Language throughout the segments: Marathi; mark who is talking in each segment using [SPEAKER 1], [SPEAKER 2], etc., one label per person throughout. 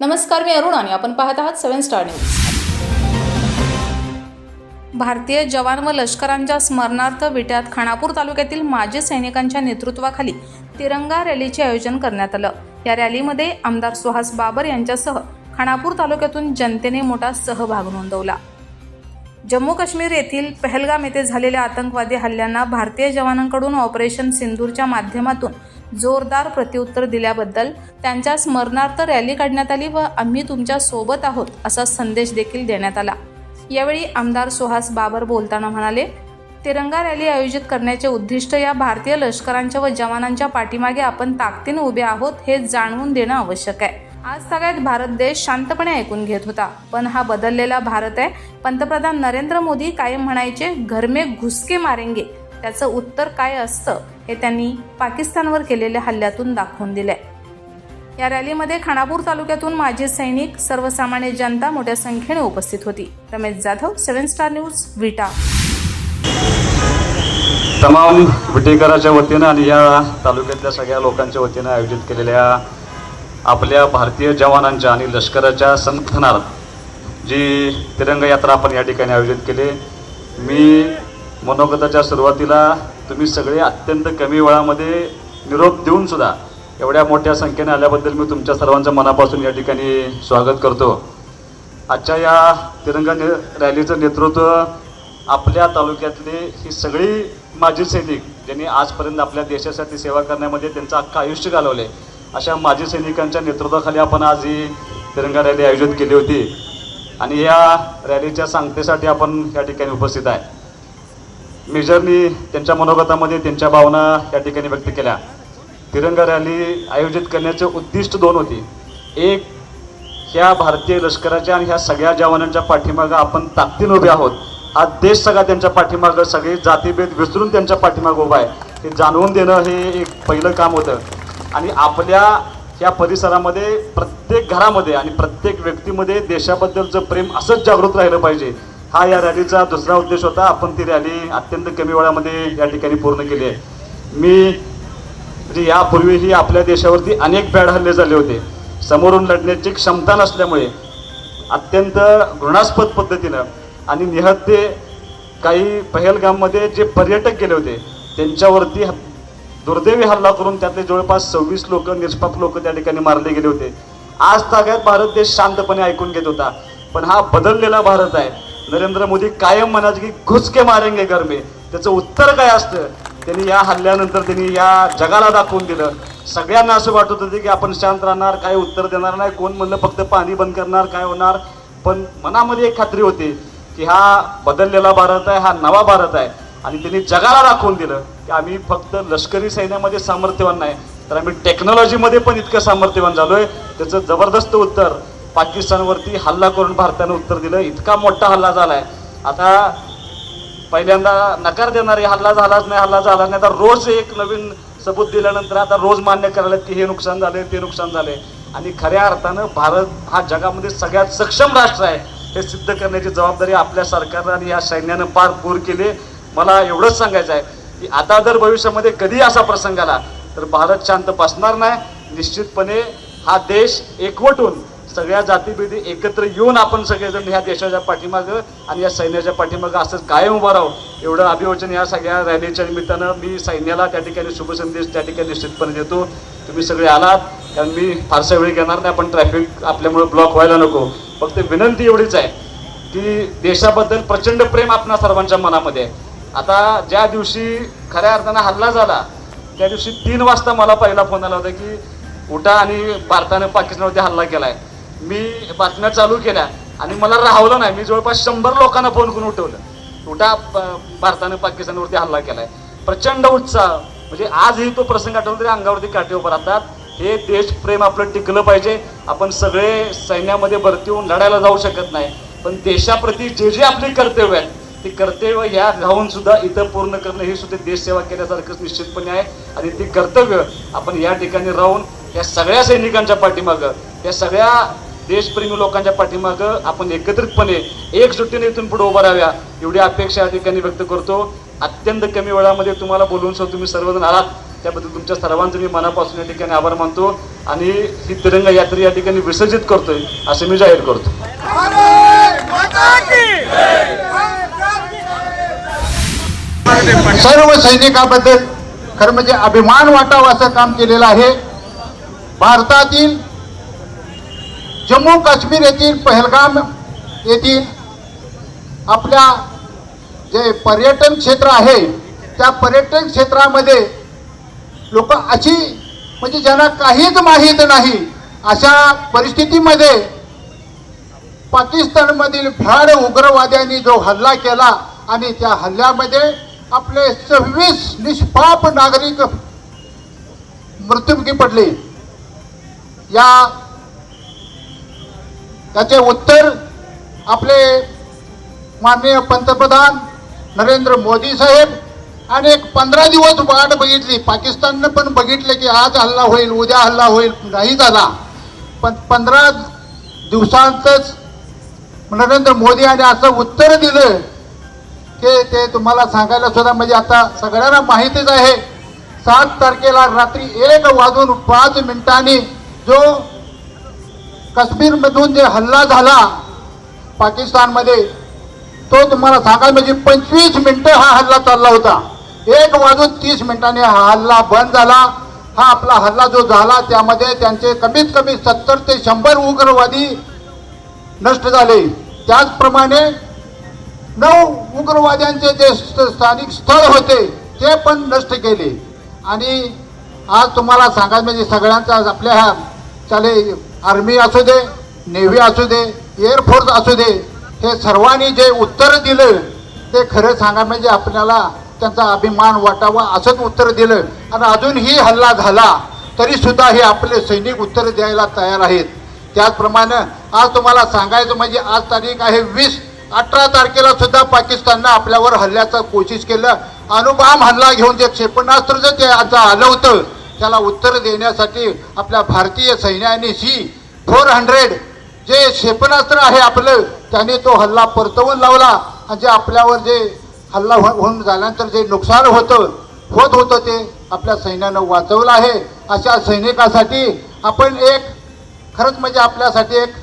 [SPEAKER 1] नमस्कार मी अरुण आणि आपण पाहत आहात सेव्हन स्टार न्यूज. भारतीय जवान व लष्करांच्या स्मरणार्थ विट्यात खानापूर तालुक्यातील माजी सैनिकांच्या नेतृत्वाखाली तिरंगा रॅलीचे आयोजन करण्यात आलं. या रॅलीमध्ये आमदार सुहास बाबर यांच्यासह खानापूर तालुक्यातून जनतेने मोठा सहभाग नोंदवला. जम्मू काश्मीर येथील पहलगाम येथे झालेल्या आतंकवादी हल्ल्यांना भारतीय जवानांकडून ऑपरेशन सिंदूरच्या माध्यमातून जोरदार प्रत्युत्तर दिल्याबद्दल त्यांच्या स्मरणार्थ रॅली काढण्यात आली व आम्ही तुमच्यासोबत आहोत असा संदेश देखील देण्यात आला. यावेळी आमदार सुहास बाबर बोलताना म्हणाले तिरंगा रॅली आयोजित करण्याचे उद्दिष्ट या भारतीय लष्करांच्या व जवानांच्या पाठीमागे आपण ताकदीने उभे आहोत हे जाणवून देणं आवश्यक आहे. आज सगळ्यात भारत देश शांतपणे ऐकून घेत होता. पण हा बदललेला भारत आहे. पंतप्रधान नरेंद्र मोदी कायम म्हणायचे घरमे घुसके मारेंगे. त्याचं उत्तर काय असतं हे त्यांनी पाकिस्तानवर केलेल्या हल्ल्यातून दाखवून दिलंय. या रॅलीमध्ये खानापूर तालुक्यातून माजी सैनिक सर्वसामान्य जनता मोठ्या संख्येने उपस्थित होती. Ramesh Jadhav seven star news Vita.
[SPEAKER 2] तमाम विटेकराच्या वतीनं आणि या तालुक्यातल्या सगळ्या लोकांच्या वतीनं आयोजित केलेल्या आपल्या भारतीय जवानांच्या आणि लष्कराच्या समर्थनार्थ जी तिरंगा यात्रा आपण या ठिकाणी आयोजित केली. मी मनोगताच्या सुरुवातीला तुम्ही सगळे अत्यंत कमी वेळामध्ये निरोप देऊन सुद्धा एवढ्या मोठ्या संख्येने आल्याबद्दल मी तुमच्या सर्वांचं मनापासून या ठिकाणी स्वागत करतो. आजच्या या तिरंगा ने रॅलीचं नेतृत्व आपल्या तालुक्यातले ही सगळी माजी सैनिक ज्यांनी आजपर्यंत आपल्या देशासाठी सेवा करण्यामध्ये त्यांचं अख्खं आयुष्य घालवलं आहे अशा माजी सैनिकांच्या नेतृत्वाखाली आपण आज ही तिरंगा रॅली आयोजित केली होती. आणि या रॅलीच्या सांगतेसाठी आपण या ठिकाणी उपस्थित आहे. मेजरनी त्यांच्या मनोगतामध्ये त्यांच्या भावना या ठिकाणी व्यक्त केल्या. तिरंगा रॅली आयोजित करण्याचे उद्दिष्ट दोन होती. एक ह्या भारतीय लष्कराच्या आणि ह्या सगळ्या जवानांच्या पाठीमागं आपण ताकदीन उभे आहोत. हा देश सगळा त्यांच्या पाठीमागं सगळे जातीभेद विसरून त्यांच्या पाठीमागं उभा आहे. हे जाणवून देणं हे एक पहिलं काम होतं. आणि आपल्या या परिसरामध्ये प्रत्येक घरामध्ये आणि प्रत्येक व्यक्तीमध्ये देशाबद्दलचं प्रेम असंच जागृत राहिलं पाहिजे हा या रॅलीचा दुसरा उद्देश होता. आपण ती रॅली अत्यंत कमी वेळामध्ये या ठिकाणी पूर्ण केली आहे. मी म्हणजे यापूर्वीही आपल्या देशावरती अनेक बॅड हल्ले झाले होते. समोरून लढण्याची क्षमता नसल्यामुळे अत्यंत घृणास्पद पद्धतीनं आणि निहत्ते काही पहलगाममध्ये जे पर्यटक गेले होते त्यांच्यावरती दुर्दैवी हल्ला करून त्यातले जवळपास सव्वीस लोक निष्पाप लोक त्या ठिकाणी मारले गेले होते. आज ताग्यात भारत देश शांतपणे ऐकून घेत होता. पण हा बदललेला भारत आहे. नरेंद्र मोदी कायम म्हणायचे की घुसके मारेंगे गरमे त्याचं उत्तर काय असतं? त्यांनी या हल्ल्यानंतर त्यांनी या जगाला दाखवून दिलं. सगळ्यांना असं वाटत होतं की आपण शांत राहणार काय उत्तर देणार नाही कोण म्हणलं फक्त पाणी बंद करणार काय होणार? पण मनामध्ये एक खात्री होती की हा बदललेला भारत आहे हा नवा भारत आहे. आणि त्यांनी जगाला दाखवून दिलं. की आम्ही फक्त लष्करी सैन्यामध्ये सामर्थ्यवान नाही तर आम्ही टेक्नॉलॉजीमध्ये पण इतकं सामर्थ्यवान झालो आहे त्याचं जबरदस्त उत्तर पाकिस्तानवरती हल्ला करून भारतानं उत्तर दिलं. इतका मोठा हल्ला झाला आहे आता पहिल्यांदा नकार देणारे हल्ला झालाच नाही हल्ला झाला नाही. तर रोज एक नवीन सबूत दिल्यानंतर आता रोज मान्य करायला की हे नुकसान झाले ते नुकसान झाले आणि खऱ्या अर्थानं भारत हा जगामध्ये सगळ्यात सक्षम राष्ट्र आहे हे सिद्ध करण्याची जबाबदारी आपल्या सरकारनं आणि या सैन्यानं पार पूर केली. मला एवढंच सांगायचं आहे. की आता जर भविष्यामध्ये कधी असा प्रसंग आला तर भारत शांत बसणार नाही. निश्चितपणे हा देश एकवटून सगळ्या जातीभेदी एकत्र येऊन आपण सगळेजण ह्या देशाच्या पाठीमागं आणि या सैन्याच्या पाठीमागं असंच कायम उभं राहू एवढं अभिवचन या सगळ्या रॅलीच्या निमित्तानं मी सैन्याला त्या ठिकाणी शुभसंदेश त्या ठिकाणी निश्चितपणे देतो. तुम्ही सगळे आलात कारण मी फारसा वेळ घेणार नाही पण ट्रॅफिक आपल्यामुळे ब्लॉक व्हायला नको. फक्त विनंती एवढीच आहे की देशाबद्दल प्रचंड प्रेम आपणा सर्वांच्या मनामध्ये आहे. आता ज्या दिवशी खऱ्या अर्थानं हल्ला झाला त्या दिवशी तीन वाजता मला पहिला फोन आला होता की उठा आणि भारतानं पाकिस्तानवरती हल्ला केलाय. मी बातम्या चालू केल्या आणि मला राहवलं नाही. मी जवळपास शंभर लोकांना फोन करून उठवलं. उठा प- भारतानं पाकिस्तानवरती हल्ला केलाय. प्रचंड उत्साह. म्हणजे आजही तो प्रसंग आठवला तरी अंगावरती काटे उभं राहतात. हे देशप्रेम आपलं टिकलं पाहिजे. आपण सगळे सैन्यामध्ये भरती होऊन लढायला जाऊ शकत नाही. पण देशाप्रती जे जे आपली कर्तव्य आहेत ते कर्तव्य या राहून सुद्धा इथं पूर्ण करणं हे सुद्धा देशसेवा केल्यासारखंच निश्चितपणे आहे. आणि ते कर्तव्य आपण या ठिकाणी राहून या सगळ्या सैनिकांच्या पाठीमागं या सगळ्या देशप्रेमी लोकांच्या पाठीमागं आपण एकत्रितपणे एकजुटीने इथून पुढे उभा राहाव्या एवढी अपेक्षा या ठिकाणी व्यक्त करतो. अत्यंत कमी वेळामध्ये तुम्हाला बोलवून सुद्धा तुम्ही सर्वजण आलात. त्याबद्दल तुमच्या सर्वांचं मी मनापासून या ठिकाणी आभार मानतो. आणि ही तिरंगा यात्रा या ठिकाणी विसर्जित करतोय असं मी जाहीर करतो.
[SPEAKER 3] सर्व सैनिकाबद्दल खरं म्हणजे अभिमान वाटावा असं काम केलेलं आहे. भारतातील जम्मू काश्मीर येथील पहलगाम येथील आपल्या जे पर्यटन क्षेत्र आहे त्या पर्यटन क्षेत्रामध्ये लोक अशी म्हणजे ज्यांना काहीच माहीत नाही अशा परिस्थितीमध्ये पाकिस्तानमधील भ्याड उग्रवाद्यांनी जो हल्ला केला आणि त्या हल्ल्यामध्ये आपले सव्वीस निष्पाप नागरिक मृत्युमुखी पडले. या त्याचे उत्तर आपले माननीय पंतप्रधान नरेंद्र मोदी साहेब आणि एक पंधरा दिवस वाट बघितली. पाकिस्ताननं पण बघितलं की आज हल्ला होईल उद्या हल्ला होईल नाही झाला. पण पंधरा दिवसांतच नरेंद्र मोदी यांनी असं उत्तर दिलं ते ते तुम्हाला सांगायला सुद्धा म्हणजे आता सगळ्यांना माहितीच आहे. सात तारखेला रात्री एक वाजून पाच मिनिटांनी जो काश्मीरमधून जे हल्ला झाला पाकिस्तानमध्ये तो तुम्हाला सांगायला म्हणजे पंचवीस मिनटं हा हल्ला चालला होता. एक वाजून तीस मिनिटांनी हा हल्ला बंद झाला. हा आपला हल्ला जो झाला त्यामध्ये त्यांचे कमीत कमी सत्तर ते शंभर उग्रवादी नष्ट झाले. त्याचप्रमाणे नऊ उग्रवाद्यांचे जे स्थानिक स्थळ होते ते पण नष्ट केले. आणि आज तुम्हाला सांगायचं म्हणजे सगळ्यांचा आपल्या ह्या चाले आर्मी असू दे नेव्ही असू दे एअरफोर्स असू दे हे सर्वांनी जे उत्तर दिलं ते खरं सांगा म्हणजे आपल्याला त्यांचा अभिमान वाटावा असंच उत्तर दिलं. आणि अजूनही हल्ला झाला तरीसुद्धा हे आपले सैनिक उत्तर द्यायला तयार आहेत. त्याचप्रमाणे आज तुम्हाला सांगायचं म्हणजे आज तारीख आहे वीस अठरा तारखेला सुद्धा पाकिस्ताननं आपल्यावर हल्ल्याचा कोशिश केलं. अणुबाम हल्ला घेऊन जे क्षेपणास्त्र जे ते आता आलं होतं त्याला उत्तर देण्यासाठी आपल्या भारतीय सैन्याने सी फोर हंड्रेड जे क्षेपणास्त्र आहे आपलं त्याने तो हल्ला परतवून लावला. आणि जे आपल्यावर जे हल्ला हो- होऊन झाल्यानंतर जे नुकसान होतं होत होतं ते आपल्या सैन्यानं वाचवलं आहे. अशा सैनिकासाठी आपण एक खरंच म्हणजे आपल्यासाठी एक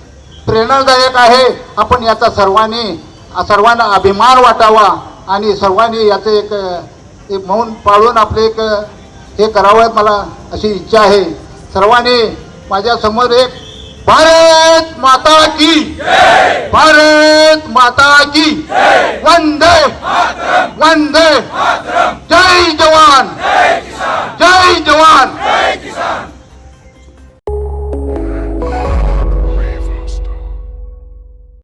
[SPEAKER 3] प्रेरणादायक आहे. आपण याचा सर्वांनी सर्वांना अभिमान वाटावा आणि सर्वांनी याचं एक एक मौन पाळून आपले एक हे करावं मला अशी इच्छा आहे. सर्वांनी माझ्यासमोर एक भारत माता की भारत माता की वंदे वंदे